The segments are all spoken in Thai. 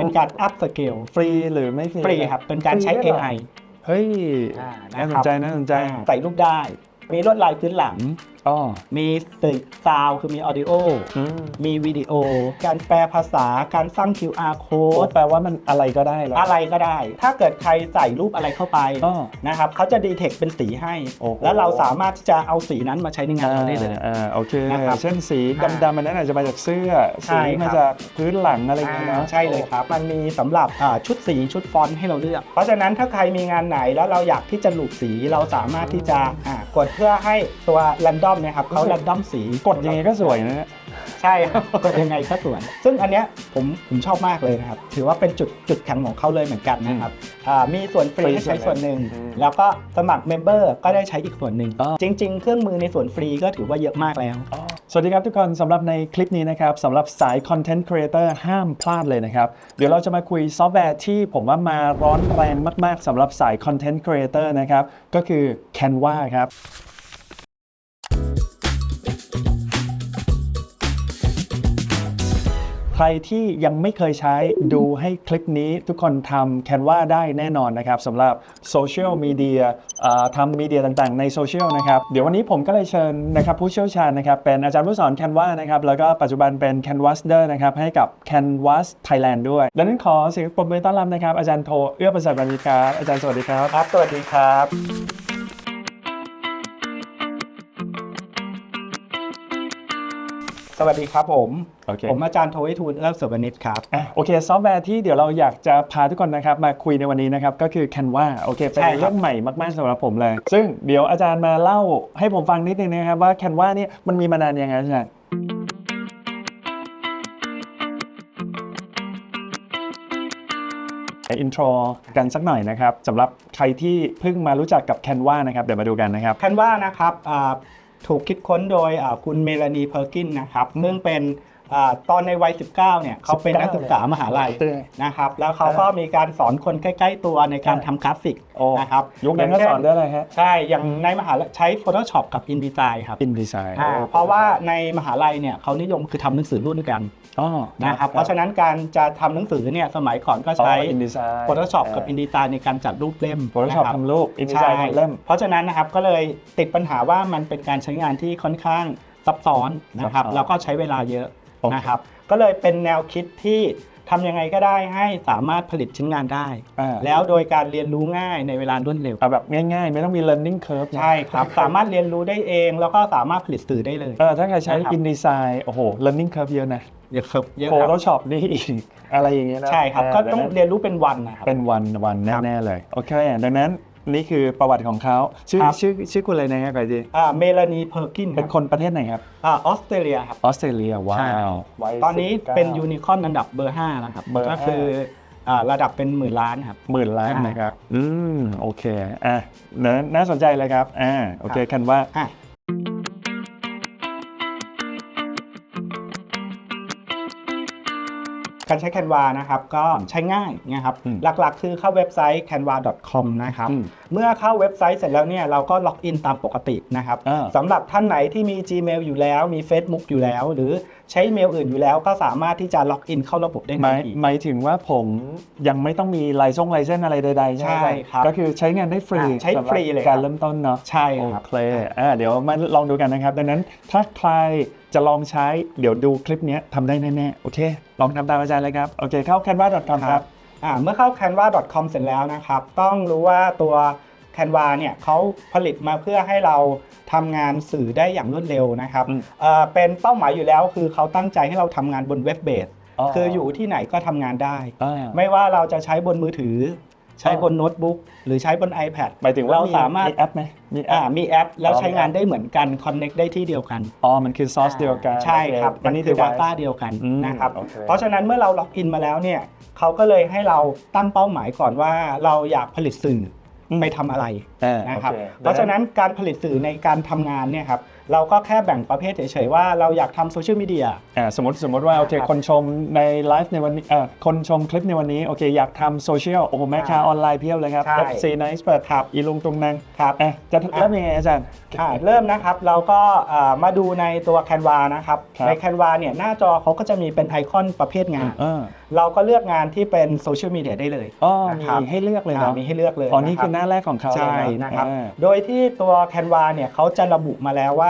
เป็นการอัพสเกลฟรีหรือไม่ฟรีฟรีครับเป็นการใช้ฟด้วยเหรอ AI เฮ้ยอ่าน่าสะคนรับใจน่าสนใจอ่าใส่รูปได้ มีลวดลายพื้นหลัง อ๋อ มีสีซาวคือมีออดิโอ อืม มีวิดีโอ การแปลภาษา การสร้าง QR โอ้ code แปลว่ามันอะไรก็ได้แล้ว อะไรก็ได้ ถ้าเกิดใครใส่รูปอะไรเข้าไปอ๋อนะครับเขาจะดีเทคเป็นสีให้ โอ้โห แล้วเราสามารถที่จะเอาสีนั้นมาใช้ในงานเราได้เลย อ่าโอเค นะครับเช่นสีอ่าดำๆมันนั้นอาจจะมาจากเสื้อ ใช่สีครับ มาจากพื้นหลังอะไรอย่างเงี้ยอ่าเนาะใช่เลยครับ มันมีสำหรับอ่าชุดสีชุดฟอนต์ให้เราเลือก เพราะฉะนั้นถ้าใครมีงานไหนแล้วเราอยากที่จะหลูกสีเราสามารถที่จะอ่ากดเพื่อให้ตัวแรนดอมเนี่ยครับเขาแรนดอมสีกดยังไงก็สวยนะฮะใช่ครับกดยังไงก็สวย ซึ่งอันเนี้ยผมผมชอบมากเลยนะครับ ถือว่าเป็นจุดจุดแข็งของเขาเลยเหมือนกันนะครับอ่ามีส่วนฟรีฟรีให้ใช้ส่วนหนึ่งอืมแล้วก็สมัครเมมเบอร์ก็ได้ใช้อีกส่วนหนึ่งอ๋อจริง ๆ เครื่องมือในส่วนฟรีก็ถือว่าเยอะมากแล้ว สวัสดีครับทุกคนสำหรับในคลิปนี้นะครับสำหรับสาย Content Creator ห้ามพลาดเลยนะครับ เดี๋ยวเราจะมาคุยซอฟต์แวร์ที่ผมว่ามาร้อนแรงมาก ๆสำหรับสาย Content Creator นะครับก็คือ Canva ครับ รที่ยังไม่เคยใช้ดูให้คลิปนี้ทุกคนทำ Canva ได้แน่นอนนะครับสำหรับโซเชียลมีเดียทำมีเดียต่างๆ ในโซเชียลนะครับเดี๋ยววันนี้ผมก็เลยเชิญนะครับผู้เชี่ยวชาญนะครับเป็นอาจารย์ผู้สอน Canva นะครับแล้วก็ปัจจุบันเป็น Canvaser นะครับให้กับ Canvas Thailand ด้วยดังนั้นขอเสียงปรบมือต้อนรับนะครับอาจารย์โทเอื้อประเสริฐบรรณิการอาจารย์สวัสดีครับครับสวัสดีครับ สวัสดีครับผม โอเค ผมอาจารย์โทวิทูลเอื้อเสรวนิตครับ อะโอเคซอฟต์แวร์ที่เดี๋ยวเราอยากจะพาทุกคนนะครับมาคุยในวันนี้นะครับก็คือ Canva โอเคเป็นใช่ครับ เรื่องใหม่มากๆสำหรับผมเลย ซึ่งเดี๋ยวอาจารย์มาเล่าให้ผมฟังนิดนึงนะครับว่า Canva เนี่ยมันมีมานานยังไงอาจารย์อินโทรกันสักหน่อยนะครับสำหรับใครที่เพิ่งมารู้จักกับ Canva นะครับเดี๋ยวมาดูกันนะครับ คันว่านะครับอ่า ถูกคิดค้นโดยอ่าคุณเมลานีเพอร์กินนะครับซึ่งเป็นอ่าตอนในวัย 19 เนี่ยเขาเป็นนักศึกษามหาลัยเออนะครับแล้วเขาก็มีการสอนคนใกล้ ๆ ตัวในการทำกราฟิกโอ้นะครับยุคนั้นก็สอนได้เลยฮะใช่อย่างในมหาลัยใช้ Photoshop กับ InDesign ครับอินดีไซน์อ่าเพราะว่าในมหาลัยเนี่ยเขานิยมคือทำหนังสือรุ่นด้วยกัน อ๋อนะครับเพราะฉะนั้นการจะทำหนังสือเนี่ยสมัยก่อนก็ใช้ อินดีไซน์ Photoshop กับ InDesign ในการจัดรูปเล่ม Photoshop นะครับ ทำรูปอินดีไซใช่น์ทำเล่ม เพราะฉะนั้นนะครับก็เลยติดปัญหาว่ามันเป็นการใช้งานที่ค่อนข้างซับซ้อนนะครับซับซ้อนแล้วก็ใช้เวลาเยอะโอเค นะครับ ก็เลยเป็นแนวคิดที่ทำยังไงก็ได้ให้สามารถผลิตชิ้นงานได้ อ่าแล้วโดยการเรียนรู้ง่ายในเวลารวดเร็ว เอาแบบง่ายๆ ไม่ต้องมี learning curve นะใช่ครับ สามารถเรียนรู้ได้เองแล้วก็สามารถผลิตสื่อได้เลย เออถ้าใครใช้ นะครับ InDesign โอ้โห learning curve เยอะนะ เยอะครับเยอะครับ Photoshop นี่อีก อะไรอย่างเงี้ยนะใช่ครับเก็ต้องดันั้นเรียนรู้เป็นวันนะครับ เป็นวันวันครับแน่ๆเลย โอเค ดังนั้นนี่คือประวัติของเขาชื่อครับ ชื่อชื่อคุณอะไรนะครับก่อนดีอ่าเมลานีเพอร์กินเป็นคนประเทศไหนครับ อ่าออสเตรเลียครับ ออสเตรเลีย ว้าใช่ววัยตอนนี้19เป็นยูนิคอร์นอันดับเบอร์5แล้วครับ เบอร์ก็ห้าคืออ่าระดับเป็นหมื่นล้านครับ หมื่นล้านอ่านนะครับ อืม โอเค อะนะน่าสนใจเลยครับ อ่า โอเคคันว่า อะ การใช้ Canva นะครับก็ใช้ง่ายนะครับอืมหลักๆ คือเข้าเว็บไซต์ canva.com นะครับอืมเมื่อเข้าเว็บไซต์เสร็จแล้วเนี่ยเราก็ล็อกอินตามปกตินะครับอ่าสำหรับท่านไหนที่มี Gmail อยู่แล้วมี Facebook อยู่แล้ว หรือ ใช้อีเมลอื่นอยู่แล้วก็สามารถที่จะล็อกอินเข้าระบบได้หทัมานยทีหมายถึงว่าผมยังไม่ต้องมีไลซ่งไลเซนอะไรใดๆ ใช่ไหมใช่ครับก็คือใช้งานได้ฟรีอะใช้ฟรีเลยสำหบการครับเริ่มต้นเนาะใช่โอครับเคอ่าเดี๋ยวมาลองดูกันนะครับ ดังนั้นถ้าใครจะลองใช้เดี๋ยวดูคลิปเนี้ยทำได้แน่ๆโอเค ลองทำตามอาจารย์เลยครับโอเคเข้า canva.com ครับ อ่าเมื่อเข้า canva.com เสร็จแล้วนะครับ ต้องรู้ว่าตัว Canva เนี่ยเขาผลิตมาเพื่อให้เราทำงานสื่อได้อย่างรวดเร็วนะครับอืม เอ่อเป็นเป้าหมายอยู่แล้วคือเขาตั้งใจให้เราทำงานบนเว็บเบสอ๋อคืออยู่ที่ไหนก็ทำงานได้ อ่า ไม่ว่าเราจะใช้บนมือถือ ใช้อ๋อบนโน้ตบุ๊กหรือใช้บน iPad หมายถึงว่าเราสามารถแอปไหมมีแออ่าป มีแอป แล้วอ๋อใช้งานได้เหมือนกัน Connect ได้ที่เดียวกัน อ๋อ มันคือซอสเดียวกันใช่ครับโอเมันคือ device Data เดียวกันอืมนะครับ โอเค เพราะฉะนั้นเมื่อเราล็อกอินมาแล้วเนี่ยเขาก็เลยให้เราตั้งเป้าหมายก่อนว่าเราอยากผลิตสื่ออม ไปทำอะไรอ่านะครับโอเพราะฉะนั้นการผลิตสื่อในการทำงานเนี่ยครับเราก็แค่แบ่งประเภทเฉยๆว่าเราอยากทำโซเชียลมีเดียอ่าสมมติสมมติว่าโอเคครับคนชมในไลฟ์ในวันนี้เอ่อคนชมคลิปในวันนี้โอเคอยากทำโซเชียลโอ้โหแม่ค้าออนไลน์เพียบเลยครับใช่ FC Nice เปิดครับอีลุงตรงนังครับอะจะเริ่มยังไงอาจารย์ อ่าเริ่มนะครับเราก็อ่ามาดูในตัว Canva นะครับ ครับ ใน Canva เนี่ยหน้าจอเขาก็จะมีเป็นไอคอนประเภทงานอ่าเราก็เลือกงานที่เป็นโซเชียลมีเดียได้เลย อ๋อนะมีครับ ให้เลือกเลยอ่าเนาะมีให้เลือกเลยอ๋อนี่ะรับ คือหน้าแรกของเขาใช่เลยนะครับ อ่า โดยที่ตัว Canva เนี่ยเขาจะระบุมาแล้วว่า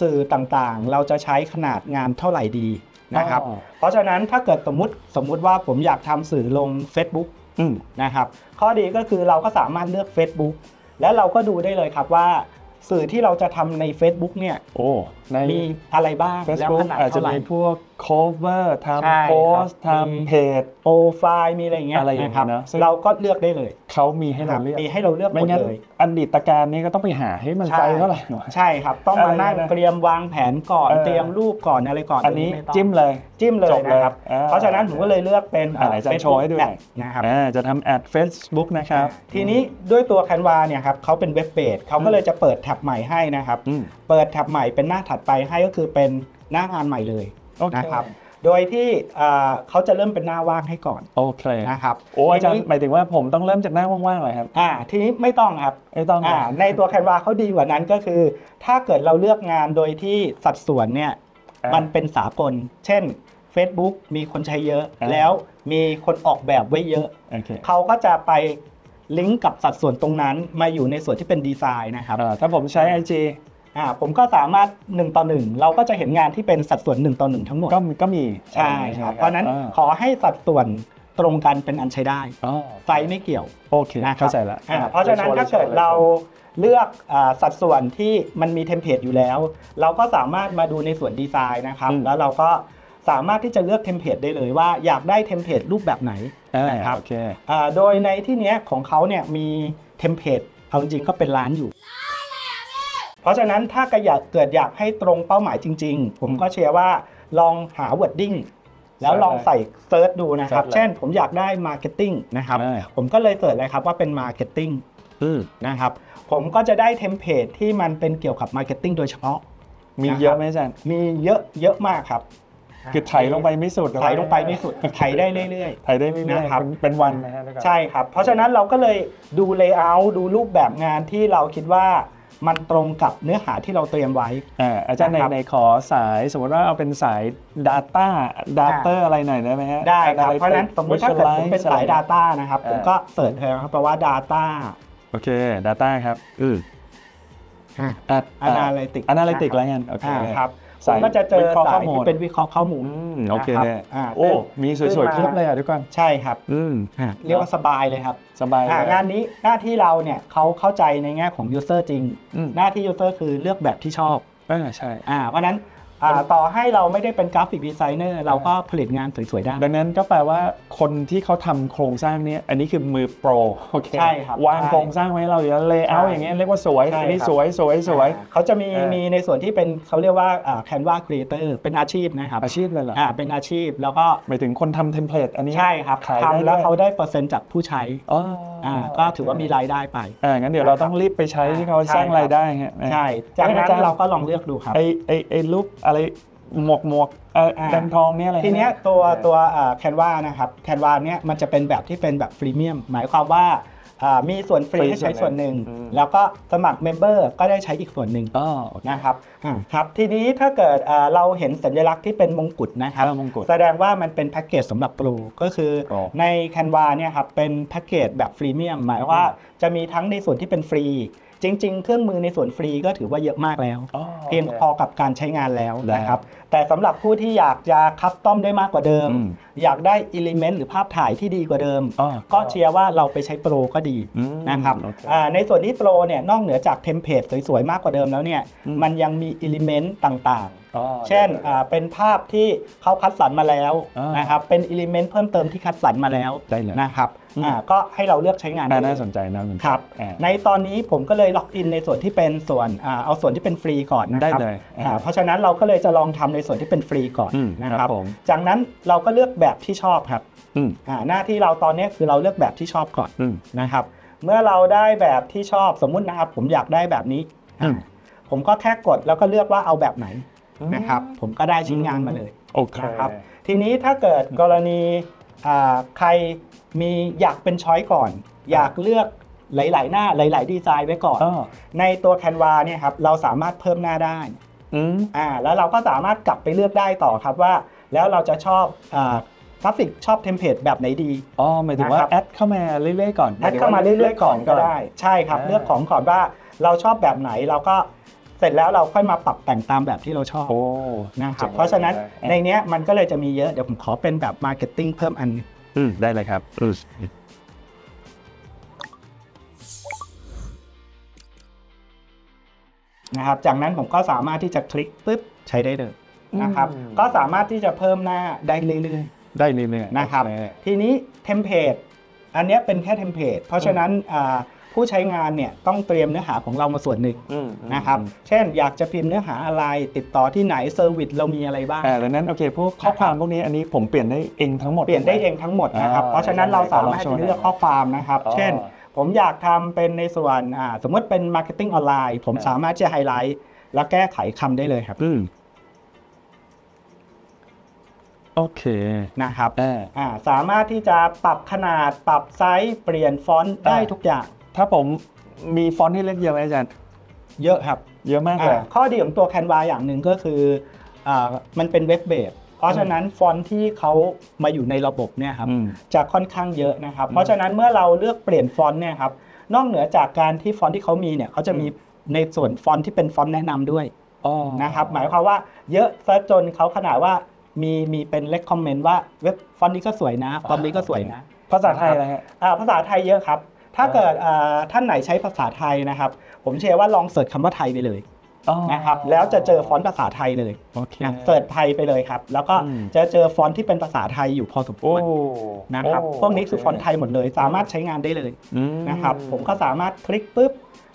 สื่อต่างๆ เราจะใช้ขนาดงานเท่าไหร่ดีนะครับอ๋อเพราะฉะนั้นถ้าเกิดสมมติสมมุติว่าผมอยากทำสื่อลง Facebook อืมนะครับ ข้อดีก็คือเราก็สามารถเลือก Facebook และเราก็ดูได้เลยครับว่าสื่อที่เราจะทำใน Facebook เนี่ยโอ้ในมีอะไรบ้าง แล้ว Facebook ขนาดอาจจะเท่าไหร่ มีพวก cover ใช่ทำโพสครับทำเพจโปรไฟล์มีอะไรอย่างเงี้ยอะไรอย่างเงี้ยนะครับนะซึ่งเราก็เลือกได้เลย เขามีให้เราเลือกมีให้เราเลือกหมไม่ดงั้นเลยอันดิตการนี้ก็ต้องไปหาให้มันใช่ไปเท่าไหร่วะใช่ครับ ต้องมานั่งอะไรนะเตรียมวางแผนก่อนเออเตรียมรูปก่อนอะไรก่อนอันนี้ไต้องจิ้มเลยจิ้มเลยจบเลยนะครับอ่าเพราะฉะนั้นผมก็เลยเลือกเป็นอ่าไหนอาจารย์โชว์ให้ดูหน่อย Ad นะครับอ่าจะทำแอด Facebook นะครับทีนี้ด้วยตัว Canva เนี่ยครับเขาเป็นเว็บเบสเขาก็เลยจะเปิดแท็บใหม่ให้นะครับอืมเปิดแท็บใหม่เป็นหน้าถัดไปให้ก็คือเป็นหน้างานใหม่เลย โอเค นะครับ โดยที่อ่าเขาจะเริ่มเป็นหน้าว่างให้ก่อนโอเคนะครับโอ้อาจารทีย์นี้หมายถึงว่าผมต้องเริ่มจากหน้าว่างๆเลยครับอ่าทีนี้ไม่ต้องครับไม่ต้องอ่านะในตัว Canva เขาดีกว่านั้นก็คือ ถ้าเกิดเราเลือกงานโดยที่สัดส่วนเนี่ยอ่ามันเป็นสากล เช่น Facebook มีคนใช้เยอะอ่าแล้วมีคนออกแบบไว้เยอะ โอเคเขาก็จะไปลิงก์กับสัดส่วนตรงนั้นมาอยู่ในส่วนที่เป็นดีไซน์นะครับ อ่าถ้าผมใช้ IG อ่าผมก็สามารถ 1 ต่อ 1 เราก็จะเห็นงานที่เป็นสัดส่วน 1 ต่อ 1 ทั้งหมดก็มีก็มีใช่ครับเพราะฉะนั้นอ่าขอให้สัดส่วนตรงกันเป็นอันใช้ได้อ๋อไซส์ไม่เกี่ยวโอเคนะครับเข้าใจละอ่าเพราะฉะนั้นถ้าเกิดเราเลือกอาสัดส่วนที่มันมีเทมเพลตอยู่แล้ว เราก็สามารถมาดูในส่วนดีไซน์นะครับอืมแล้วเราก็สามารถที่จะเลือกเทมเพลตได้เลยว่าอยากได้เทมเพลตรูปแบบไหนอ่านะครับโอเคอ่าโดยในที่เนี้ยของเขาเนี่ยมีเทมเพลตเอาจริงๆก็เป็นล้านอยู่ เพราะฉะนั้นถ้าก็อยากเกิดอยากให้ตรงเป้าหมายจริง ๆ ผมก็เชียร์ว่าลองหา wording แล้วลองใส่เซิร์ชดูนะครับเซิร์ชเลยเช่นผมอยากได้ marketing นะครับอ่าผมก็เลยเสิร์ชเลยครับว่าเป็น marketing อืมนะครับ ผมก็จะได้เทมเพลตที่มันเป็นเกี่ยวกับ marketing โดยเฉพาะ มีนะครับเยอะไหมอาจารย์มีเยอะเยอะมากครับคือไถลงไปไม่สุดไถลงไปไม่สุดไถได้เรื่อยไถได้ไม่เรื่อยนะครับเป็นเป็นวันนะฮะๆใช่ครับ เพราะฉะนั้นเราก็เลยดู layout ดูรูปแบบงานที่เราคิดว่า มันตรงกับเนื้อหาที่เราเตรียมไว้ อ่าอาจารย์ในนะครับในขอสายสมมติว่าเอาเป็นสาย Data Data อะไรหน่อยได้ไหมฮะ ได้ครับอเพราะฉะนั้นสมมติถ้าเกิดผมเป็นสาย Visualize Data นะครับอ่าผมก็เสิร์ชเลยครับแปลว่า Data โอเค Data ครับอือ อ่าอะ Analytics อนาลิติกอะไรเงี้ยโอเค อ่าครับผ สายมก็จะเจอวิเคราะห์สาข้อยมูลที่เป็นวิเคราะห์ข้อมูลอืมโอเคนะครับเนี่ยอ่าโอ้มีสซึ่วยงๆคลิปเลยอะทุกคนใช่ครับอืมอ่าเรียกว่าสบายเลยครับสบายเลอ่ายงานนี้หน้าที่เราเนี่ยเขาเข้าใจในแง่ของ User จริงอืมหน้าที่ User คือเลือกแบบที่ชอบเออใช่อ่าเพราะฉะนั้น อ่าต่อให้เราไม่ได้เป็นกราฟิกดีไซเนอร์เราก็ผลิตงานสวยๆได้ ดังนั้นก็แปลว่าคนที่เขาทำโครงสร้างเนี้ยอันนี้คือมือโปรโอเคใช่ครับวางโครงสร้างไว้เราเดี๋ยวเลเยอร์ใช่อย่างเงี้ยเรียกว่าสวย ใช่อันนี้ครับ สวยสวยสวย อ่าเขาจะมีเออ มีในส่วนที่เป็นเขาเรียกว่าอ่า Canva Creator เป็นอาชีพนะครับอาชีพเลยเหรออ่าเป็นอาชีพแล้วก็หมายถึงคนทำเทมเพลตอันนี้ใช่ครับขายได้ทำแล้วด้วยเขาได้เปอร์เซ็นต์จากผู้ใช้อ๋อออ่าก็ถือว่ามีรายได้ไป อ่างั้นเดี๋ยวเราต้องรีบไปใช้ที่เขาสร้างรายได้ฮะ ใช่ จากนั้นอาจารย์เราก็ลองเลือกดูครับ ไอไอไอรูปอะไรหมวกหมวกเอออ่า แดงทองเนี่ยอะไรทีเนี้ยตัวตัวแคนวานะครับแคนวาเนี้ยมันจะเป็นแบบที่เป็นแบบฟรีเมียม หมายความว่าอ่ามีส่วนฟรีให้ใช้ส่วนหนึ่งแล้วก็สมัครเมมเบอร์ก็ได้ใช้อีกส่วนหนึ่งอ๋อโอเคนะครับอ่าครับทีนี้ถ้าเกิดอ่าเราเห็นสัญลักษณ์ที่เป็นมงกุฎนะครับเออมงกุฎ แสดงว่ามันเป็นแพ็กเกจสำหรับโปรก็คือโอ้ใน Canva เนี่ยครับเป็นแพ็กเกจแบบฟรีเมียมหมายว่าจะมีทั้งในส่วนที่เป็นฟรี จริง ๆ เครื่องมือในส่วนฟรีก็ถือว่าเยอะมากแล้วอ๋อเพียงพอกับการใช้งานแล้วได้นะครับ แต่สำหรับผู้ที่อยากจะคัสตอมได้มากกว่าเดิม อืมอยากได้อิเลเมนต์หรือภาพถ่ายที่ดีกว่าเดิมอ๋อก็เชียร์ว่าเราไปใช้โปรก็ดีอืมนะครับโอเคอ่าในส่วนที่โปรเนี่ยนอกเหนือจากเทมเพลตสวยๆ มากกว่าเดิมแล้วเนี่ย อืม มันยังมีอิเลเมนต์ต่าง อ๋อๆเช่นอ่าเป็นภาพที่เขาคัดสรรมาแล้วอ่านนะครับเป็นอิเลเมนต์เพิ่มเติมที่คัดสรรมาแล้วได้เลย นะครับอืมอ่าก็ให้เราเลือกใช้งานน่าได้ น่าสนใจน่าสนใจครับ อ่า ในตอนนี้ผมก็เลยล็อกอินในส่วนที่เป็นส่วนอ่าเอาส่วนที่เป็นฟรีก่อนนะครับได้เลยอ่าอ่าเพราะฉะนั้นเราก็เลยจะลองทำในส่วนที่เป็นฟรีก่อนอืมนะคครัรับบผม จากนั้นเราก็เลือกแบบที่ชอบครับอืมอ่าหน้าที่เราตอนนี้คือเราเลือกแบบที่ชอบก่อนอืม นะครับเมื่อเราได้แบบที่ชอบสมมุตินะครับผมอยากได้แบบนี้อืมผผมก็แค่กดแล้วก็เลือกว่าเอาแบบไหน นะครับ ผมก็ได้ชิ้นงานมาเลยโอเคนะครับ ทีนี้ถ้าเกิดกรณีอ่าใครมีอยากเป็นช้อยก่อน อยากเลือกหลาย ๆ หน้าหลาย ๆ ดีไซน์ไว้ก่อนอ๋อในตัวแคนวาเนี่ยครับเราสามารถเพิ่มหน้าได้อืมอ่าแล้วเราก็สามารถกลับไปเลือกได้ต่อครับว่า แล้วเราจะชอบอ่ากราฟิกชอบเทมเพลตแบบไหนดี อ๋อ หมายถึงว่านะครับแอดเข้ามาเรื่อยๆก่อน แอดเข้ามาเรื่อยๆก่อนก็ได้ ใช่ครับอ่าเลือกของก่อนว่าเราชอบแบบไหนเราก็ เสร็จแล้วเราค่อยมาปรับแต่งตามแบบที่เราชอบโอ้นะครับจ๋งเพราะฉะนั้นได้ในเนี้ยมันก็เลยจะมีเยอะเดี๋ยวผมขอเป็นแบบมาร์เก็ตติ้งเพิ่มอันหนึงอืมได้เลยครับอืมนะครับจากนั้นผมก็สามารถที่จะคลิกปุ๊บใช้ได้เลยนะครับอืมก็สามารถที่จะเพิ่มหน้าได้เรื่อยได้เรื่อยๆๆนะครับโอเทีนี้เทมเพลตอันเนี้ยเป็นแค่เทมเพลตเพราะฉะนั้นอ่า ผู้ใช้งานเนี่ยต้องเตรียมเนื้อหาของเรามาส่วนหนึ่งอืมนะครับ เช่นอยากจะพิมพ์เนื้อหาอะไร ติดต่อที่ไหนเซอร์วิสเรามีอะไรบ้าง อ่าดังนั้นโอเคพวกข้อความพวกนี้อันนี้ผมเปลี่ยนได้เองทั้งหมด เปลี่ยนได้เองทั้งหมดนะครับ อ่าเพราะฉะนั้นเราสามารถลองโชว์จะเลือกข้อความนะครับ อ๋อเช่น ผมอยากทำเป็นในส่วนอ่าสมมติเป็น Marketing ออนไลน์ผมครับ สามารถจะไฮไลท์แล้วแก้ไขคำได้เลยครับอืมโอเคนะครับอ่า อ่าสามารถที่จะปรับขนาดปรับไซส์เปลี่ยนฟอนต์ได้อ่า ทุกอย่าง ถ้าผมมีฟอนต์ให้เลือกเยอะไหมอาจารย์ เยอะครับเยอะมากเลยอ่าข้อดีของตัว Canva อย่างหนึ่งก็คืออามันเป็นเว็บเบสเพราะฉะนั้นฟอนต์ที่เขามาอยู่ในระบบเนี่ยครับ อืม จะค่อนข้างเยอะนะครับ เพราะฉะนั้นเมื่อเราเลือกเปลี่ยนฟอนต์เนี่ยครับ นอกเหนือจากการที่ฟอนต์ที่เขามีเนี่ยเขาจะมีในส่วนฟอนต์ที่เป็นฟอนต์แนะนำด้วยอ๋อนะครับ หมายความว่าเยอะซะจนเขาขนาดว่ามีมีเป็นเล c คอมเมนต์ว่าเว็บฟอนต์นี้ก็สวยนะ ฟอนต์นี้ก็สวยนะ ภาษาไทยนะฮะ อ่าภาษาไทยเยอะครับ ถ้าเกิดอ่าท่านไหนใช้ภาษาไทยนะครับ ผมเชื่อว่าลองเสิร์ชคำว่าไทยไปเลยอ๋อนะครับแล้วจะเจอฟอนต์ภาษาไทยเลยโอเคนะเสิร์ชไทยไปเลยครับ แล้วก็อืมจะเจอฟอนต์ที่เป็นภาษาไทยอยู่พอสมคโอ้วรนะครับโอ้พวกนี้คือฟอนต์ไทยหมดเลย สามารถใช้งานได้เลยอืมนะครับผมก็สามารถคลิกปุ๊บ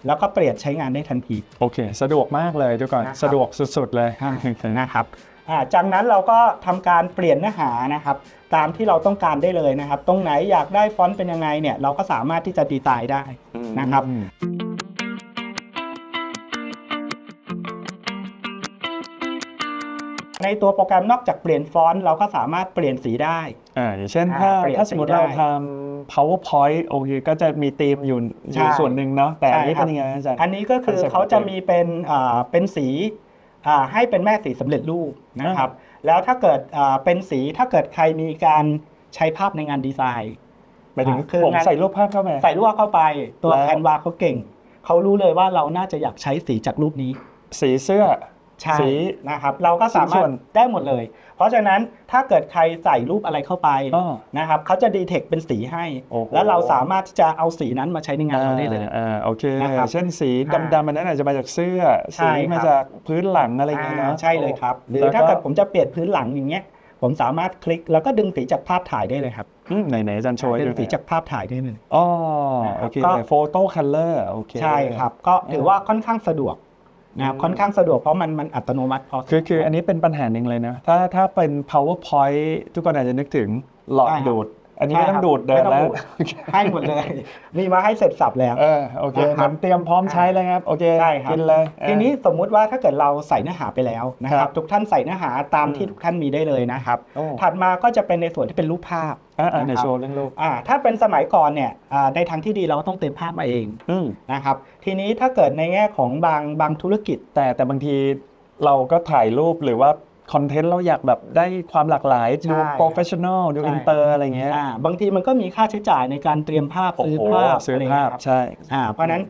แล้วก็เปลี่ยนใช้งานได้ทันที โอเค สะดวกมากเลยทุกคนนะครับสะดวกสุดๆเลยนะครับอ่า จากนั้นเราก็ทำการเปลี่ยนเนื้อหานะครับตามที่เราต้องการได้เลยนะครับ ตรงไหนอยากได้ฟอนต์เป็นยังไงเนี่ยเราก็สามารถที่จะดีไซน์ได้นะครับอืมในตัวโปรแกรมนอกจากเปลี่ยนฟอนต์เราก็สามารถเปลี่ยนสีได้อ่าอย่างเช่นอ่าถ้าเปลี่ยนถ้าสมมติสีได้เราทำ powerpoint โอเคก็จะมีธีมอยู่อใช่ยู่ส่วนหนึ่งเนาะแต่อันนี้ใช่ครัเป็บนยังไงอาจารย์อันนี้ก็คือ concept เขาจะมีเป็นอ่าเป็นสีอ่า ให้เป็นแม่สีสำเร็จรูปนะครับ แล้วถ้าเกิดอ่าเป็นสีถ้าเกิดใครมีการใช้ภาพในงานดีไซน์หมายถึงอ่าคือผมงานใส่รูปภาพเข้ามาใส่รูปเข้าไป ตัวแล้วแคนวาเขาเก่ง เขารู้เลยว่าเราน่าจะอยากใช้สีจากรูปนี้ สีเสื้อ ใช่สีนะครับเราก็สาสีส่มารวถนได้หมดเลย เพราะฉะนั้นถ้าเกิดใครใส่รูปอะไรเข้าไปอ้อนะครับเขาจะดีเทคเป็นสีให้โอ้โหแล้วเราสามารถที่จะเอาสีนั้นมาใช้ในงานเราได้เลยอ่าโอเคนะครับเช่นสีอ่าดำๆมันนั้นอาจจะมาจากเสื้อใช่สีครับมาจากพื้นหลังอะไรอย่างเงี้ยอ่าเนาะใช่เลยครับหรือแล้วถ้าเกิดผมจะเปลี่ยนพื้นหลังอย่างเงี้ยผมสามารถคลิกแล้วก็ดึงสีจากภาพถ่ายได้เลยครับอืมไหนๆอาจารย์โชว์ให้ดึดูงสีจากภาพถ่ายได้เลยอ๋อโอเคก็โฟโต้คัลเลอร์โอเคใช่ครับ ก็ถือว่าค่อนข้างสะดวก นะครับอืมค่อนข้างสะดวกเพราะมันมันอัตโนมัติพอคือคืออันนี้เป็นปัญหาหนึ่งเลยนะ ถ้าถ้าเป็น powerpoint ทุกคนอาจจะนึกถึงหลอดใช่ครับดูด อันนี้ไม่ต้องดูดเดินไม่แล้ต้วองดูดให้หมดเลย มีมาให้เสร็จสับแล้วเออโอเคนะครับมันเตรียมพร้อมใช้แล้วครับโอเคใช่ครับกินเลยทีนี้สมมุติว่าถ้าเกิดเราใส่เนื้อหาไปแล้วนะคครัรับบทุกท่านใส่เนื้อหาตามอืมที่ทุกท่านมีได้เลยนะครับโอ้ถัดมาก็จะเป็นในส่วนที่เป็นรูปภาพอ่าในนะครับโชว์เรื่องลูกอ่าถ้าเป็นสมัยก่อนเนี่ยอ่าในทางที่ดีเราก็ต้องเต็มภาพมาเองอืมนะครับทีนี้ถ้าเกิดในแง่ของบางบางธุรกิจ แต่แต่บางทีเราก็ถ่ายรูปหรือว่า คอนเทนต์เราอยากแบบได้ความหลากหลายดูใช่โปรเฟชชั่นอลดูใช่อินเตอร์อะไรเงี้ยอ่าบางทีมันก็มีค่าใช้จ่ายในการเตรียมภาพโอ้ซื้อโหภาพซื้ออะไรภาพเงี้ยครับใช่อ่าเพราะฉะนั้น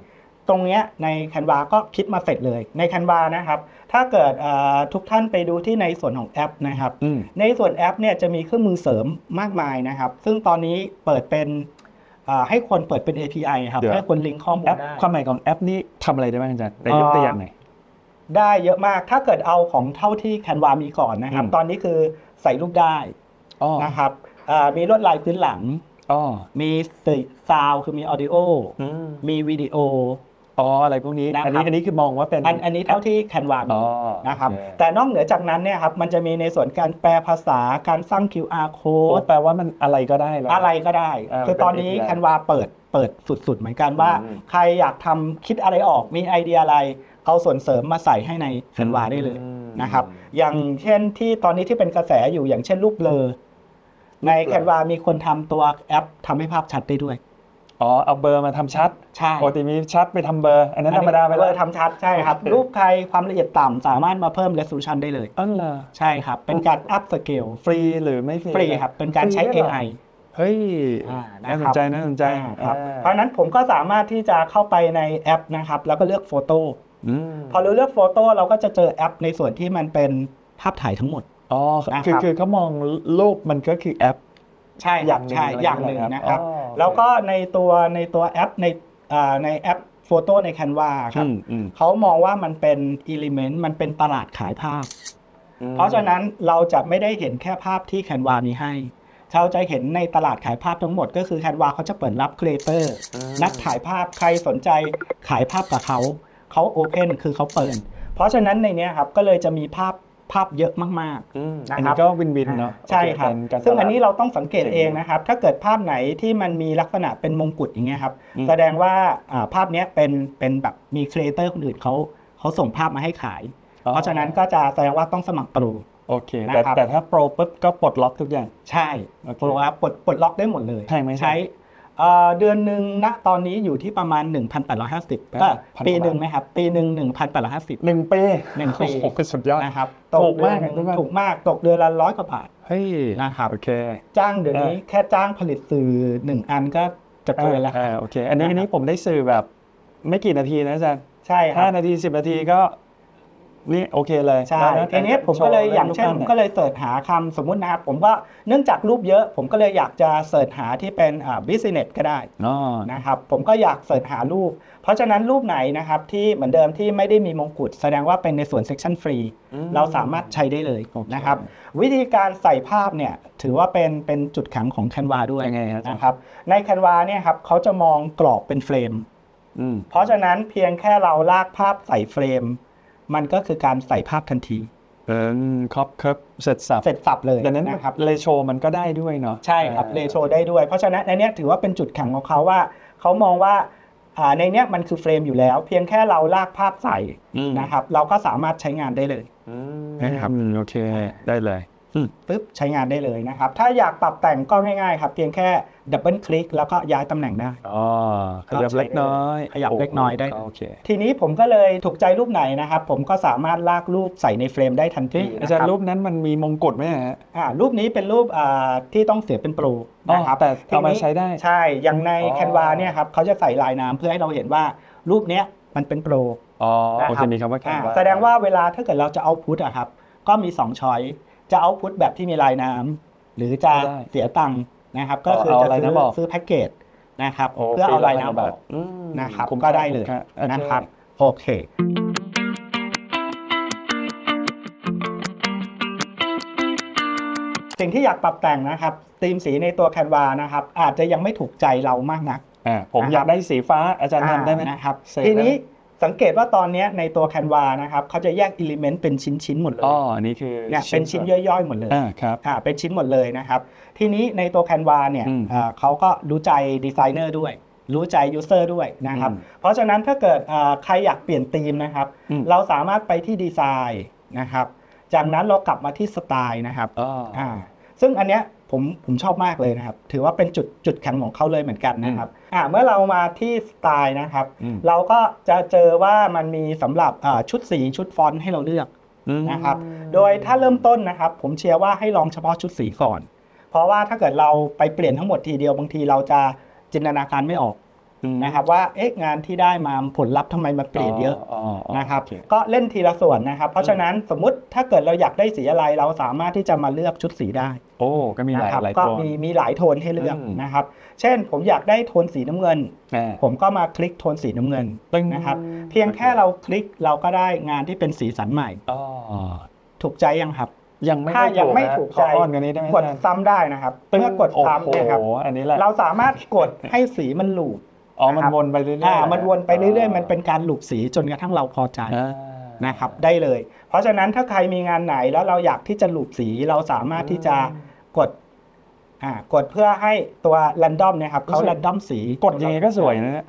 ตรงเนี้ยใน Canva ก็คิดมาเสร็จเลยใน Canva นะครับถ้าเกิดอ่าทุกท่านไปดูที่ในส่วนของแอปนะครับอืมในส่วนแอปเนี่ยจะมีเครื่องมือเสริมมากมายนะครับ ซึ่งตอนนี้เปิดเป็นอ่าให้คนเปิดเป็น API ครับเดี๋ยวให้คนลิงก์ข้อมูลแอปได้ความหมายของแอปนี้ทำอะไรได้บ้างอาจารย์ในยกตัวอย่างหน่อย ได้เยอะมากถ้าเกิดเอาของเท่าที่ Canva มีก่อนนะครับ อืม ตอนนี้คือใส่รูปได้อ๋อนะครับอ่ามีลวดลายพื้นหลัง อ๋อมีสซาวคือมีออดิโอ อืมมีวิดีโอ อ๋ออะไรพวกนี้นะครับ อันนี้อันนี้คือมองว่าเป็นอันอันนี้เท่าที่แคนวาอ๋อนะครับ โอเแต่นอกเหนือจากนั้นเนี่ยครับ มันจะมีในส่วนการแปลภาษา การสร้าง QR โอ้ code แปลว่ามันอะไรก็ได้แล้ว อะไรก็ได้ อ่าคือตอนนี้เป็น API แคนวาเปิดเปิดสุดๆ เหมือนกันว่า อืม ใครอยากทำคิดอะไรออกมีไอเดียอะไร เอาส่วนเสริมมาใส่ให้ในแคนวาได้เลยอืมนะครับ อย่างเช่นที่ตอนนี้ที่เป็นกระแสอยู่อย่างเช่นรูปเบลอในแคนวามีคนทำตัวแอปทำให้ภาพชัดได้ด้วย อ๋อเอาเบอร์มาทำชัดใช่ปกติมีชัดไปทำเบอร์ อันนั้นธรรมดาไปเบเลอยร์ทำชัดใช่ครับโอเครูปใครความละเอียดต่ำสามารถมาเพิ่ม resolution ได้เลยอ๋อเหรอใช่ครับ เป็นการ up scale ฟรีหรือไม่ฟรีฟรีครับ เป็นการใช้ฟด้วยเหรอ AI เฮ้ยอ่านะน่าสคนรับใจน่าสนใจอ่าครับอ่าเพราะฉะนั้นผมก็สามารถที่จะเข้าไปในแอปนะครับ แล้วก็เลือกโฟโต้อืม พอเราเลือกโฟโต้เราก็จะเจอแอปในส่วนที่มันเป็นภาพถ่ายทั้งหมด อ๋อนะครับคือคือเขามองรูปมันก็คือแอป ใช่อย่างหนึ่งใช่อะไรอย่างหนึ่งอย่างเงี้ยนะครับอ๋อโอเคแล้วก็ในตัวในตัวแอปในอ่าในแอปโฟโต้ใน Canva ครับอืมอืมเขามองว่ามันเป็นอิเลเมนต์มันเป็นตลาดขายภาพอืมเพราะฉะนั้นเราจะไม่ได้เห็นแค่ภาพที่ Canva มีให้เราจะเห็นในตลาดขายภาพทั้งหมดก็คือ Canva เขาจะเปิดรับครีเอเตอร์อืมนักถ่ายภาพใครสนใจขายภาพกับเขา เขาโอเพนคือเขาเปิด เพราะฉะนั้นในเนี้ยครับก็เลยจะมีภาพภาพเยอะมากอืมนะครับอันนี้ก็วินวินเนาะๆใช่ครับโอเเป็นการซึ่งตลาดอันนี้เราต้องสังเกตเจ๋งเองนะครับ ถ้าเกิดภาพไหนที่มันมีลักษณะเป็นมงกุฎอย่างเงี้ยครับอืมแสดงว่าอ่าภาพเนี้ยเป็นเป็นแบบมีครีเอเตอร์คนอื่นเขาเขาส่งภาพมาให้ขายอ๋อเพราะฉะนั้นก็จะแสดงว่าต้องสมัครโปรโอเคนะแต่ครับแต่ถ้าโปรปุ๊บก็ปลดล็อกทุกอย่างใช่โอเคโปรครับปลดปลดล็อกได้หมดเลยแพงไหมใช้ เอ่อเดือนหนึ่งณตอนนี้อยู่ที่ประมาณ 1,850ก็พันปีกว่าหนึ่งไหมครับปีหนึ่ง1,850 หนึ่งปีหนึ่งปี โอ้โหสุดยอด นะครับถูกมากเดือนหนึ่งทุกคนถูกมากตกเดือนละร้อยกว่าบาทเฮ้ยนะครับโอเค จ้างเดี๋ยวนี้เออแค่จ้างผลิตสื่อหนึ่งอันก็จะเกินแล้วอ่าโอเค อันนี้นะครับอันนี้ผมได้สื่อแบบไม่กี่นาทีนะอาจารย์ใช่คห้ารับนาทีสิบนาทีก็ นี่โอเคเลยใช่แล้วทีนี้ผมก็เลยอย่างเช่นผมก็เลยเสิร์ชหาคำสมมุตินะครับ ผมก็เนื่องจากรูปเยอะ ผมก็เลยอยากจะเสิร์ชหาที่เป็นอ่า business ก็ได้อ๋อนะครับผมก็อยากเสิร์ชหารูป เพราะฉะนั้นรูปไหนนะครับที่เหมือนเดิมที่ไม่ได้มีมงกุฎแสดงว่าเป็นในส่วนเซ c ชันฟรีอืมเราสามารถใช้ได้เลยโอเคนะครับวิธีการใส่ภาพเนี่ยถือว่าเป็นเป็นจุดแข็งของ Canva ด้วยยังไงครับนะครับใน Canva เนี่ยครับเขาจะมองกรอบเป็นเฟรมอืมเพราะฉะนั้นเพียงแค่เราลากภาพใส่เฟรม มันก็คือการใส่ภาพทันทีเออครอบครับเสร็จสับเสร็จสับเลยดังนั้นนะครับเลโชมันก็ได้ด้วยเนาะใช่ครับเลโชได้ด้วย เพราะฉะนั้นในเนี้ยถือว่าเป็นจุดแข็งของเขาว่า เขามองว่าอ่าในเนี้ยมันคือเฟรมอยู่แล้ว เพียงแค่เราลากภาพใส่อืมนะครับ เราก็สามารถใช้งานได้เลยนะครับโอเคได้เลย ปึ๊บใช้งานได้เลยนะครับ ถ้าอยากปรับแต่งก็ง่ายๆครับเพียงแค่ดับเบิลคลิกแล้วก็ย้ายตำแหน่งได้อ๋อขยับเล็กน้อยขยับเล็กน้อยได้โอเคทีนี้ผมก็เลยถูกใจรูปไหนนะครับ ผมก็สามารถลากรูปใส่ในเฟรมได้ทันทีอานะจารคย์บรูปนั้นมันมีมงกุฎไหมฮะอ่ารูปนี้เป็นรูปอ่าที่ต้องเสียเป็นโปรอ๋อนะครับแต่เอามาทีนี้ใช้ได้ใช่อย่างในอ๋อแคนวาเนี่ยครับเขาจะใส่ลายน้ำเพื่อให้เราเห็นว่ารูปเนี้ยมันเป็นโปรอ๋อนะโอครัเคบมีคำว่าอ่า Canva แสดงว่าเวลาถ้าเกิดเราจะเอาพุทอะครับก็มี 2 ช้อย จะเอาพุทแบบที่มีลายน้ำหรือจะได้เสียตังค์นะครับ ก็คือเอาจะอะไรซื้นะอบอกซื้อแพ็กเกจนะครับโอเพื่อเอาลายน้ำออกอืมนะครับคุ้มก็ได้เลยครับโอเคนะครับโอเคสิ่งที่อยากปรับแต่งนะครับธีมสีในตัวแคนวานะครับ อาจจะยังไม่ถูกใจเรามากนักอ่าผมนะครับอยากได้สีฟ้าอาจารย์ทำได้ไหมอ่านะครับเสร็จทีนี้แล้ว สังเกตว่าตอนเนี้ยในตัวแคนวานะครับเขาจะแยกอิเลเมนต์เป็นชิ้นๆหมดเลยอ๋ออันนี้คือเนี่ยเป็นชิ้นย่อยๆหมดเลยอ่าครับอ่าเป็นชิ้นหมดเลยนะครับ ทีนี้ในตัวแคนวาเนี่ยอืมอ่าเขาก็รู้ใจดีไซเนอร์ด้วย รู้ใจยูเซอร์ด้วยนะครับอืมเพราะฉะนั้นถ้าเกิดอ่าใครอยากเปลี่ยนธีมนะครับอืมเราสามารถไปที่ดีไซน์นะครับ จากนั้นเรากลับมาที่สไตล์นะครับอ๋ออ่าซึ่งอันเนี้ย ผมผมชอบมากเลยนะครับ ถือว่าเป็นจุดจุดแข็งของเขาเลยเหมือนกันนะครับอ่าเมื่อเรามาที่สไตล์นะครับอืมเราก็จะเจอว่ามันมีสำหรับอ่าชุดสีชุดฟอนต์ให้เราเลือกอืมนะครับ โดยถ้าเริ่มต้นนะครับ ผมเชียร์ว่าให้ลองเฉพาะชุดสีก่อน เพราะว่าถ้าเกิดเราไปเปลี่ยนทั้งหมดทีเดียวบางทีเราจะจินตนาการไม่ออกอืม นะครับว่าเอ๊ะงานที่ได้มาผลลัพธ์ทำไมมาเปลี่ยนเยอะอ๋ออ๋อนะครับโอเคก็เล่นทีละส่วนนะครับ เพราะฉะนั้นสมมุติถ้าเกิดเราอยากได้สีอะไรเราสามารถที่จะมาเลือกชุดสีได้ โอ้ก็มีหลายนะครับหลายก็ตัวมีมีหลายโทนให้เลือกอืมนะครับ เช่นผมอยากได้โทนสีน้ำเงินอ่าผมก็มาคลิกโทนสีน้ำเงินตึ้งนะครับ เพียงแค่เราคลิกเราก็ได้งานที่เป็นสีสันใหม่อ๋อถูกใจยังครับยังไม่ถ้าค่อยังไม่นะถูกขใจออ้อนกันนี้ได้ไหมกดอาจารย์ซ้ำได้นะครับตึ้งเมื่อกดซ้ำเนี่ยครับโอ้โหอันนี้แหละเราสามารถกดให้สีมันหลูด อ๋อ มันนะครับวนไปเรื่อยๆอ่ามันวนไปเรื่อยๆ มันเป็นการหลุกสีจนกระทั่งเราพอใจอ่านะครับ ได้เลย เพราะฉะนั้นถ้าใครมีงานไหนแล้วเราอยากที่จะหลุดสีเราสามารถที่จะกดอ่ากดเพื่อให้ตัว r รนดอมเนี่ยครับเขา r รนดอมสีกดยังไงก็สวยนะเนี่ย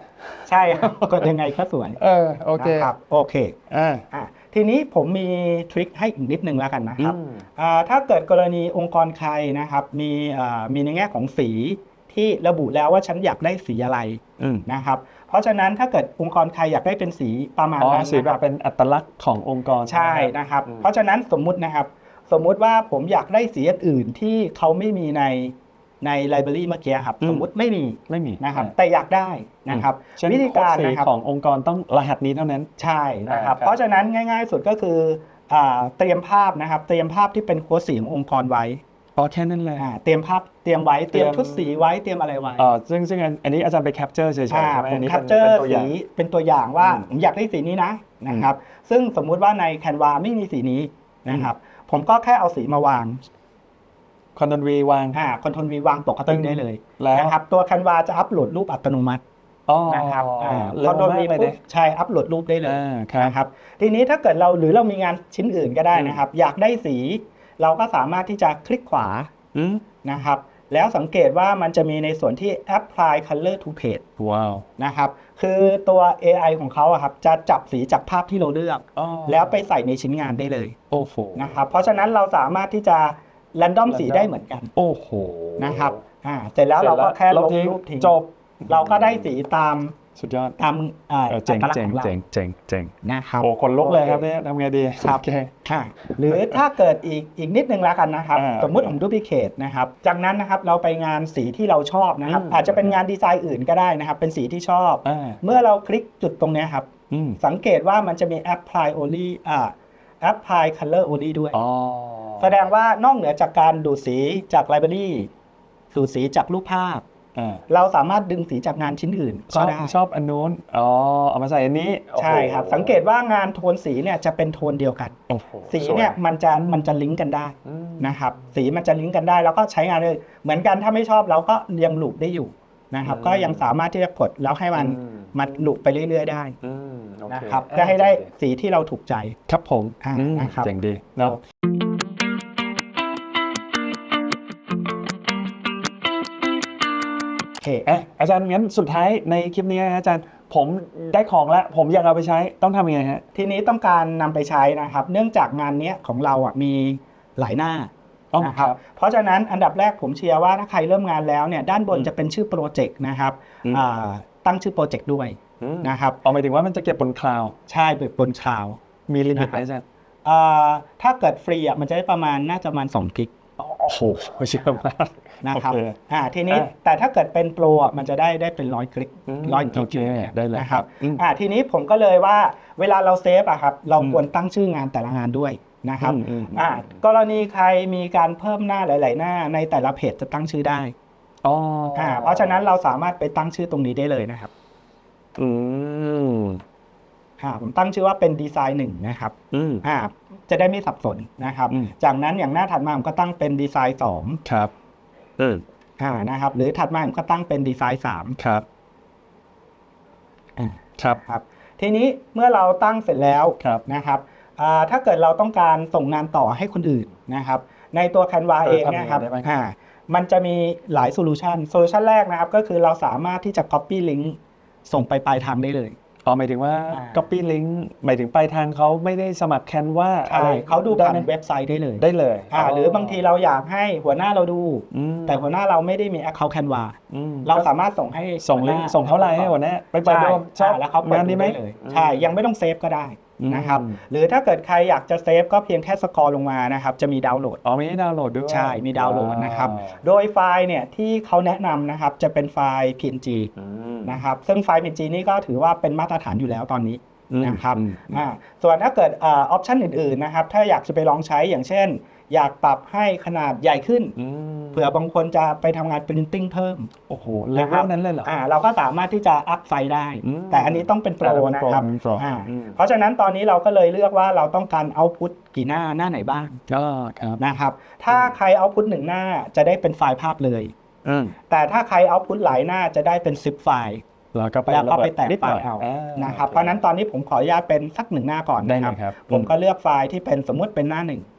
ใช่ครับกดยังไงก็สวย เออโอเคนะครับโอเคอ่าอะทีนี้ผมมีทริคให้อีกนิดนึงแล้วกันนะครับอืมอ่าถ้าเกิดกรณีองค์กรใครนะครับ มีอ่ามีในแง่ของสี ที่ระบุแล้วว่าฉันอยากได้สีอะไรอืมนะครับ เพราะฉะนั้นถ้าเกิดองค์กรใครอยากได้เป็นสีประมาณอ๋อนั้นสีนะแบครับบเป็นอัตลักษณ์ขององค์กรใช่นะครับ อืม เพราะฉะนั้นสมมุตินะครับ สมมุติว่าผมอยากได้สีอื่นๆที่เขาไม่มีในในไลบรารีเมื่อกี้ครับ สมมุติไม่มีไม่มีนะครับ แต่อยากได้นะครับเช่นวิธีการโค้ดสีนะครับขององค์กรต้องรหัสนี้เท่านั้น ใช่นะครับอ่าครับ เพราะฉะนั้นง่าย ๆ สุดก็คืออ่าเตรียมภาพนะครับ เตรียมภาพที่เป็นโค้ดสีขององค์กรไว้ อ๋อแค่นั้นเลยอ่าเตรียมภาพเตรียมไว้เตรียมเตรียมชุดสีไว้เตรียมอะไรไว้อ๋อซึ่งซึ่งอันอันนี้อาจารย์ไปแคปเจอร์เฉยๆใช่อ่าไหมผอัมนนี้แคเป็ปนเจอเป็นร์ตัวอสีย่างเป็นตัวอย่างว่าอืมผมอยากได้สีนี้นะนะครับซึ่งสมมุติว่าในแคนวาไม่มีสีนี้นะครับผมก็แค่เอาสีมาวางคอนโดนวีวางอ่าคอนโทรลวีวางปกติได้เลยแล้วนะครับตัวแคนวาจะอัปโหลดรูปอัตโนมัติ อ๋อนะครับอ่าเร็ควอนโทรลมาวีกเลยปุ๊เด้บใช่อัปโหลดรูปได้เลยอ่าครับนะครับ ทีนี้ถ้าเกิดเราหรือเรามีงานชิ้นอื่นก็ได้นะครับ อยากได้สี เราก็สามารถที่จะคลิกขวาอืมนะครับ แล้วสังเกตว่ามันจะมีในส่วนที่ apply color to page ว้าวนะครับคือตัว AI ของเขาอะครับจะจับสีจากภาพที่เราเลือกอ๋อแล้วไปใส่ในชิ้นงานได้เลยโอ้โหนะครับเพราะฉะนั้นเราสามารถที่จะ random สีได้เหมือนกัน โอ้โหนะครับอ่าเสร็จแล้วเราก็แค่ลเรางทิ้งรูปทิ้งจบ เราก็ได้สีตาม สุดยอดตามอ่าเออเจ๋งอัตลักษเจ๋งณ์ของเราเจ๋งเจ๋งเจ๋งนะครับ โอ้คนลุกเลยครับเนี่ยทำไงดีครับ โอเค ค่ะหรือถ้าเกิดอีกอีกนิดนึงแล้วกันนะครับ อ่าสมมุติผมดูพิเคทนะครับ จากนั้นนะครับเราไปงานสีที่เราชอบนะครับ อืม อาจจะเป็นงานดีไซน์อื่นก็ได้นะครับ เป็นสีที่ชอบ อ่าเมื่อเราคลิกจุดตรงเนี้ยครับ อืมสังเกตว่ามันจะมี apply only อ่า apply color only ด้วย อ๋อแสดงว่านอกเหนือจากการดูดสีจากไลบรารีดูดสีจากรูปภาพอ่า เราสามารถดึงสีจากงานชิ้นอื่นชก็อบได้ชอบอันนู้นอ๋อเอามาใส่อันนี้โอ้โหใช่ครับ สังเกตว่างานโทนสีเนี่ยจะเป็นโทนเดียวกันโอ้โหสีเนี่ยมันจะมันจะลิงก์กันได้อืมนะครับ สีมันจะลิงก์กันได้ แล้วก็ใช้งานเลยเหมือนกันถ้าไม่ชอบเราก็ยังลูปได้อยู่นะครับอืมก็ยังสามารถที่จะกดแล้วให้มันอืมมันลูปไปเรื่อย ๆ ได้อืมโอเคนะครับเพื่อให้ได้สีที่เราถูกใจครับผมอ่าอืมนะครับเจ๋งดีเนาะ เคเอ๊ะอาจารย์งั้นสุดท้ายในคลิปนี้อาจารย์ผมได้ของแล้วผมอยากเอาไปใช้ต้องทำยังไงฮะ ทีนี้ต้องการนำไปใช้นะครับ เนื่องจากงานเนี้ยของเราอะมีหลายหน้าอ๋อนะครับครับเพราะฉะนั้นอันดับแรกผมเชียร์ว่าถ้าใครเริ่มงานแล้วเนี่ยด้านบนอืมจะเป็นชื่อโปรเจกต์นะครับอืม อ่าตั้งชื่อโปรเจกต์ด้วยอืมนะครับเอาหมายถึงว่ามันจะเก็บบนคลาวด์ใช่เปิดบนคลาวด์มีลิมิตนะครับไหมอาจารย์อ่าถ้าเกิดฟรีอะมันจะได้ประมาณน่าจะประมาณ2กิก โอ้โหเชื่อมากนะครับโอเคอ่าทีนี้อะแต่ถ้าเกิดเป็นโปรอะมันจะได้ได้เป็นร้อยคลิกร้อยโอเคได้เลยนะครับอืมอ่าทีนี้ผมก็เลยว่าเวลาเราเซฟอะครับเราอืมควรตั้งชื่องานแต่ละงานด้วยนะครับอืมอืมอ่ากรณีใครมีการเพิ่มหน้าหลาย ๆ หน้าในแต่ละเพจจะตั้งชื่อได้อ๋ออ่าเพราะฉะนั้นเราสามารถไปตั้งชื่อตรงนี้ได้เลยนะครับอืมอ่าผมตั้งชื่อว่าเป็นดีไซน์หนึ่งนะครับ อืมอ่า จะได้ไม่สับสนนะครับ อืม จากนั้นอย่างหน้าถัดมาผมก็ตั้งเป็นดีไซน์สองครับอืมอ่านะครับ หรือถัดมาผมก็ตั้งเป็นดีไซน์สามครับอ่า ครับ ครับทีนี้เมื่อเราตั้งเสร็จแล้วครับนะครับอ่าถ้าเกิดเราต้องการส่งงานต่อให้คนอื่นนะครับ ในตัว Canva เออเองเนะครับทำยังไงได้บ้าง อ่ามันจะมีหลายโซลูชันโซลูชันแรกนะครับ ก็คือเราสามารถที่จะ Copy Link ส่งไปปลายทางได้เลย อ๋อหมายถึงว่า อ่า copy link หมายถึงปลายทางเขาไม่ได้สมัครแคนว่าอะไรเขาดูผ่านไหมเว็บไซต์ได้เลยได้เลยอ่าหรือบางทีเราอยากให้หัวหน้าเราดู อืมแต่หัวหน้าเราไม่ได้มี Account Canva อืมเราสามารถส่งให้ส่งลิงก์ส่งเท่าไหร่ให้หัวหน้าไปไปใช่ดูชอบอ่าแล้วเขาเปิดงานนี้ไหมดูเลย ใช่ยังไม่ต้องเซฟก็ได้อืม นะครับหรือถ้าเกิดใครอยากจะเซฟก็เพียงแค่สกอร์ลงมานะครับจะมีดาวน์โหลดอ๋อมีให้ดาวน์โหลดด้วยใช่มีดาวน์โหลดนะครับอ่าโดยไฟล์เนี่ยที่เขาแนะนำนะครับจะเป็นไฟล์ PNG อืมนะครับซึ่งไฟล์ PNG นี่ก็ถือว่าเป็นมาตรฐานอยู่แล้วตอนนี้อืมนะครับอืมอ่าส่วนถ้าเกิดออปชันอื่นๆนะครับถ้าอยากจะไปลองใช้อย่างเช่น อยากปรับให้ขนาดใหญ่ขึ้นอืมเผื่อบางคนจะไปทำงาน Printing เพิ่ม โอ้โหเลเวลนั้นเลยเหรออ่าเราก็สามารถที่จะอัพไฟล์ได้อืมแต่อันนี้ต้องเป็นโปรแต่ต้องเป็นนะโปรครับเป็นโปรอ่าอืมเพราะฉะนั้นตอนนี้เราก็เลยเลือกว่าเราต้องการเอาพุตกี่หน้าหน้าไหนบ้างก็ครับนะครับ ถ้าใครเอาพุตหนึ่งหน้าจะได้เป็นไฟล์ภาพเลยอืมแต่ถ้าใครเอาพุตหลายหน้าจะได้เป็นซิปไฟล์แล้วก็ไปแล้วก็ไประบิดแตะนิดไฟหน่ล์อยเอาอ่นะครับโอเพราะฉะนั้นตอนนี้ผมขออนุญาตเป็นสักหนึ่งหน้าก่อนได้นะเลครับยครับ ผมก็เลือกไฟล์ที่เป็นสมมุติเป็นหน้าหนึ่งอืม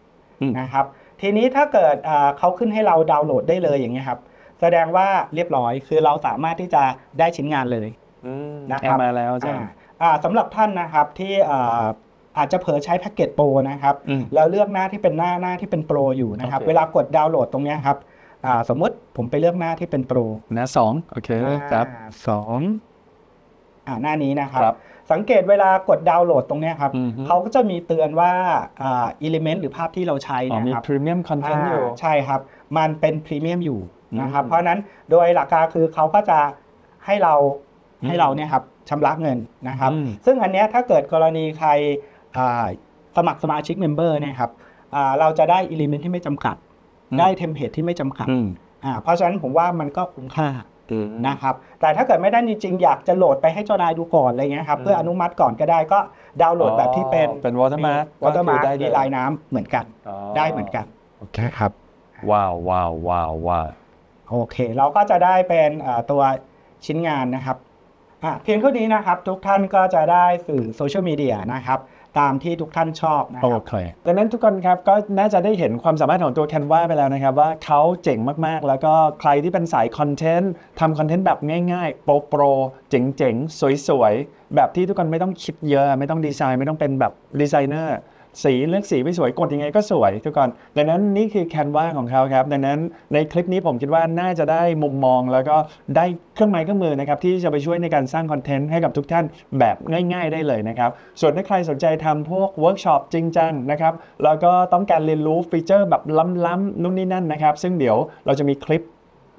นะครับ ทีนี้ถ้าเกิดอ่าเขาขึ้นให้เราดาวน์โหลดได้เลยอย่างเงี้ยครับแสดงว่าเรียบร้อยคือเราสามารถที่จะได้ชิ้นงานเลยอืมนะครับเอามาแล้วอาจ้ะอ่าอ่าสำหรับท่านนะครับที่อ่าอาจจะเผลอใช้แพ็กเกจโปรนะครับอืมแล้วเลือกหน้าที่เป็นหน้าหน้าที่เป็นโปรอยู่นะครับโอเคเวลากดดาวน์โหลดตรงเนี้ยครับอ่าสมมติผมไปเลือกหน้าที่เป็นโปรหน้าสองโอเคครับอ่าสองอ่าหน้านี้นะครับครับ สังเกตเวลากดดาวน์โหลดตรงเนี้ยครับอือฮึ เขาก็จะมีเตือนว่าอ่าอิเลเมนต์หรือภาพที่เราใช้อ๋อเนมียครับพรีเมียมคอนเทนต์อยู่อ่าใช่ครับ มันเป็นพรีเมียมอยู่นะครับ อืมเพราะฉะนั้นโดยหลักการคือเขาก็จะให้เราอืมให้เราเนี่ยครับชำระเงินนะครับ อืม ซึ่งอันเนี้ยถ้าเกิดกรณีใครอ่าสมัครสมาชิกเมมเบอร์เนี่ยครับอ่าเราจะได้อิเลเมนต์ที่ไม่จำกัด ได้เทมเพลตที่ไม่จำกัดอืม อ่าเพราะฉะนั้นผมว่ามันก็คุ้มค่าอืม นะครับแต่ถ้าเกิดไม่ได้จริงๆอยากจะโหลดไปให้เจ้านายดูก่อนอะไรเงี้ยครับอืมเพื่ออนุมัติก่อนก็ได้ก็ดาวน์โหลดแบบที่เป็นอ๋อเป็น watermark วอเตอร์มาร์ก็คือได้กเลยมีลายน้ำเหมือนกัน ได้เหมือนกันโอเคครับว้าวว้าวว้าวว้าวโอเค เราก็จะได้เป็นเอ่อตัวชิ้นงานนะครับอะเพียงเท่านี้นะครับ ทุกท่านก็จะได้สื่อโซเชียลมีเดียนะครับ ตามที่ทุกท่านชอบนะคโอรับ เค ดังนั้นทุกคนครับก็น่าจะได้เห็นความสามารถของตัว Canva ไปแล้วนะครับ ว่าเขาเจ๋งมากๆ แล้วก็ใครที่เป็นสายคอนเทนต์ทำคอนเทนต์แบบง่ายๆ โปรโปรเจ๋งๆ สวยๆ แบบที่ทุกคนไม่ต้องคิดเยอะ ไม่ต้องดีไซน์ไม่ต้องเป็นแบบดีไซเนอร์ สีเลือกสีไม่สวยกดยังไงก็สวยทุกคนดังนั้นนี่คือ Canva ของเขาครับ ดังนั้นในคลิปนี้ผมคิดว่าน่าจะได้มุมมองแล้วก็ได้เครื่องไม้เครื่องมือนะครับที่จะไปช่วยในการสร้างคอนเทนต์ให้กับทุกท่านแบบง่าย ๆ ได้เลยนะครับส่วนถ้าใครสนใจทำพวกเวิร์กช็อปจริงจังนะครับแล้วก็ต้องการเรียนรู้ฟีเจอร์แบบล้ำๆนู่นนี่นั่นนะครับ ซึ่งเดี๋ยวเราจะมีคลิป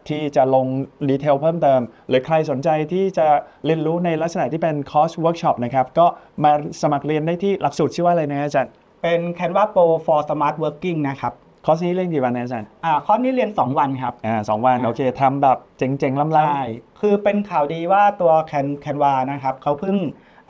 ที่จะลงดีเทลเพิ่มเติม หรือใครสนใจที่จะเรียนรู้ในลักษณะที่เป็นคอร์สเวิร์กช็อปนะครับ ก็มาสมัครเรียนได้ที่หลักสูตรชื่อว่าอะไรนะอาจารย์ เป็น Canva Pro for Smart Working นะครับ คอร์สนี้เรียนกี่วันนะอาจารย์อ่าคอร์สนี้เรียน 2 วันครับ อ่าสองวัน โอเคทำแบบเจ๋งๆล้ำใช่คือเป็นข่าวดีว่าตัว Can Canva นะครับเขาเพิ่ง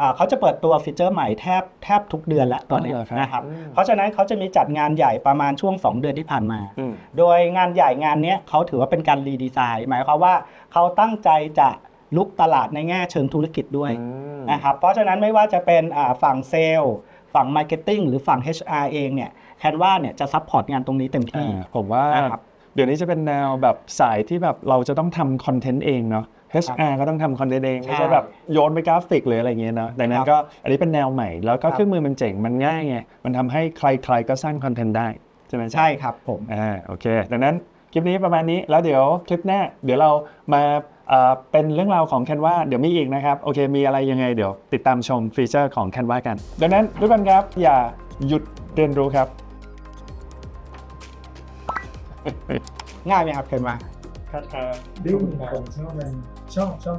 อ่าเขาจะเปิดตัวฟีเจอร์ใหม่แทบแทบทุกเดือนแล้วตอนนี้นะครับ เพราะฉะนั้นเขาจะมีจัดงานใหญ่ประมาณช่วง 2 เดือนที่ผ่านมา อืม โดยงานใหญ่งานเนี้ยเขาถือว่าเป็นการรีดีไซน์ หมายความว่าเขาตั้งใจจะลุกตลาดในแง่เชิงธุรกิจด้วยอืมนะครับเพราะฉะนั้นไม่ว่าจะเป็นอ่าฝั่งเซลล์ ฝั่งมาร์เก็ตติ้งหรือฝั่ง HR เองเนี่ยแคนวาเนี่ยจะซัพพอร์ตงานตรงนี้เต็มที่อ่าผมว่านะครับเดี๋ยวนี้จะเป็นแนวแบบสายที่แบบเราจะต้องทำคอนเทนต์เองเนาะ HR ก็ต้องทำคอนเทนต์เองไม่ใช่แบบโยนไปกราฟิกหรืออะไรอย่างเงี้ยเนาะดังนั้นก็อันนี้เป็นแนวใหม่ แล้วก็ครับเครื่องมือมันเจ๋งมันง่ายไงมันทำให้ใครๆก็สร้างคอนเทนต์ได้ใช่ไหมอาจารย์ใช่ครับผมอ่าโอเค ดังนั้นคลิปนี้ประมาณนี้แล้วเดี๋ยวคลิปหน้าเดี๋ยวเรามา เป็นเรื่องราวของ Canva เดี๋ยวมีอีกนะครับ โอเค มีอะไรยังไงเดี๋ยวติดตามชมฟีเจอร์ของ Canva กัน ดังนั้นทุกคนครับ อย่าหยุดเรียนรู้ครับ ง่ายไหมครับเคนวาดิ้งผมชอบมันชอบชอบ